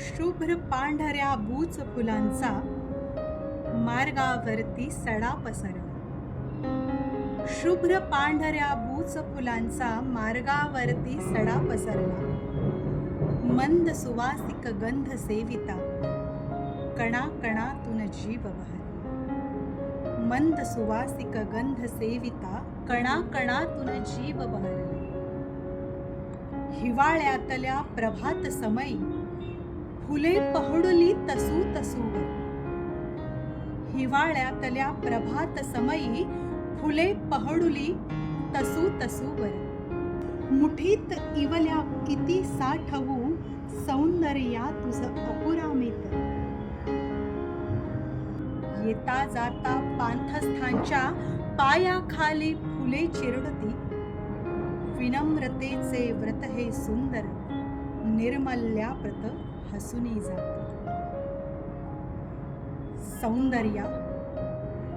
शुभ्र पांढऱ्या भूच फुलांचा मार्गावरती सडा पसरला. शुभ्र पांढऱ्या भूच फुलांचा मार्गावरती सडा पसरला. मंद सुवासिक गंध सेविता कणा कणातून जीव बहरला मंद सुवासिक गंध सेविता कणा कणातून जीव बहरला हिवाळ्यातल्या प्रभात समयी फुले पहडुली तसू तसू हिवाळ्यातल्या प्रभात समयी फुले पहडुली तसू तसूवर. मुठीत इवल्या किती साठवू सौंदर्या तुझ अपुरामित. येता जाता पांथस्थांच्या पायाखाली फुले चिरडती. विनम्रतेचे व्रत हे सुंदर. निर्मल्याप्रत हसुनी जात. सौंदर्या.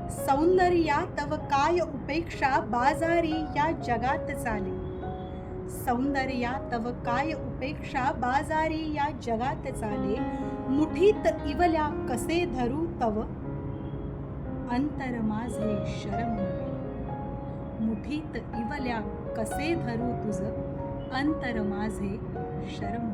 सौंदर्या तव काय उपेक्षा बाजारी या जगात चाले. सौंदर्या तव काय उपेक्षा बाजारी या जगात चाले. मुठीत इवल्या कसे धरू तव? अंतर माझे शरम मुठीत इवल्या कसे धरू तुझ? अंतर माझे शर्म